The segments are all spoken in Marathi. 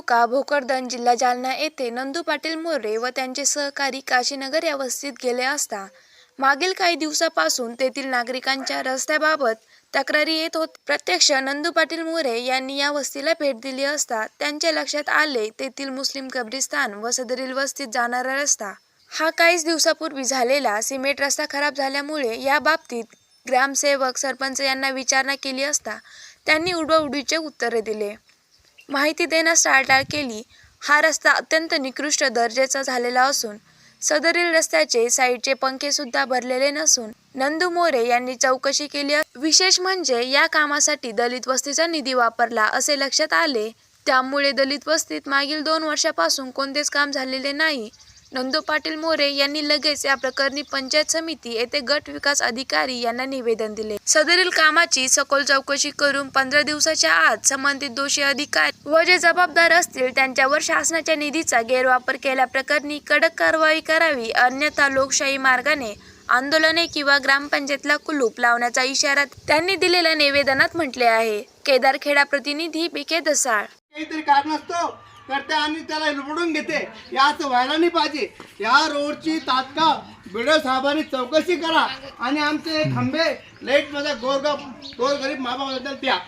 तालुका भोकरदन जिल्हा जालना येथे नंदू पाटील मोरे व त्यांचे सहकारी काशीनगर या वस्तीत गेले असता मागील काही दिवसापासून तेथील नागरिकांच्या रस्त्याबाबत तक्रारी येत होत. प्रत्यक्ष नंदू पाटील मोरे यांनी या वस्तीला भेट दिली असता त्यांच्या लक्षात आले तेथील मुस्लिम कब्रिस्तान व सदरील वस्तीत जाणारा रस्ता. हा काहीच दिवसापूर्वी झालेला सिमेंट रस्ता खराब झाल्यामुळे या बाबतीत ग्रामसेवक सरपंच यांना विचारणा केली असता त्यांनी उडवाउडवीचे उत्तरे दिले. माहिती देण्यास टाळटाळ केली. हा रस्ता अत्यंत निकृष्ट दर्जाचा झालेला असून सदरील रस्त्याचे साईडचे पंखे सुद्धा भरलेले नसून नंदू मोरे यांनी चौकशी केली विशेष म्हणजे या कामासाठी दलित वस्तीचा निधी वापरला असे लक्षात आले. त्यामुळे दलित वस्तीत मागील दोन वर्षापासून कोणतेच काम झालेले नाही. नंदू पाटील मोरे यांनी लगेच या प्रकरणी पंचायत समिती येथे गट विकास अधिकारी यांना निवेदन दिले. सदरील कामाची सखोल चौकशी करून पंधरा दिवसाच्या आत संबंधित दोषी अधिकारी व जे जबाबदार असतील त्यांच्यावर शासनाच्या निधीचा गैरवापर केल्याप्रकरणी कडक कारवाई करावी अन्यथा लोकशाही मार्गाने आंदोलने किंवा ग्रामपंचायतला कुलूप लावण्याचा इशारा त्यांनी दिलेल्या निवेदनात म्हटले आहे. केदारखेडा प्रतिनिधी बिके दसाळ. काहीतरी कारण असतो. करते आणि त्याला लुबडून घेते. या व्हायला नाही पाहिजे. या रोडची तात्काळ बिडो साहेबांनी चौकशी करा आणि आमचे हे खंबे लाइटमध्ये गरीब गोरगरीब माबाबद्दल त्या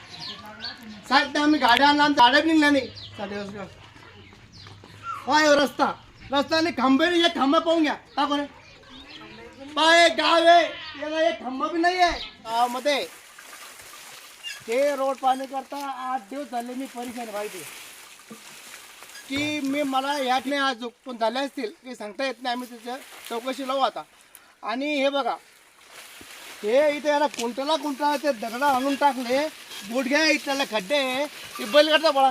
साहेब ते आम्ही गाड्या आणला गाड्या निघल्या नाही. हो, रस्ता. पाय रस्ता रस्ता. आणि खंबे नाही एक खंबा पाहून घ्या. का बरं पाय गाव आहे. याला एक खंबा बी नाही आहे गावामध्ये. हे रोड पाणी करता आठ दिवस झाले मी परेशान व्हायचे की मी मला या नाही आज पण झाले असतील की सांगता येत नाही आम्ही त्याच्या चौकशी लावू आता. आणि हे बघा हे इथे याला कुंटला कुंटला ते दगडा आणून टाकले गुडघ्या इथल्याला खड्डे हे बैल करता बळा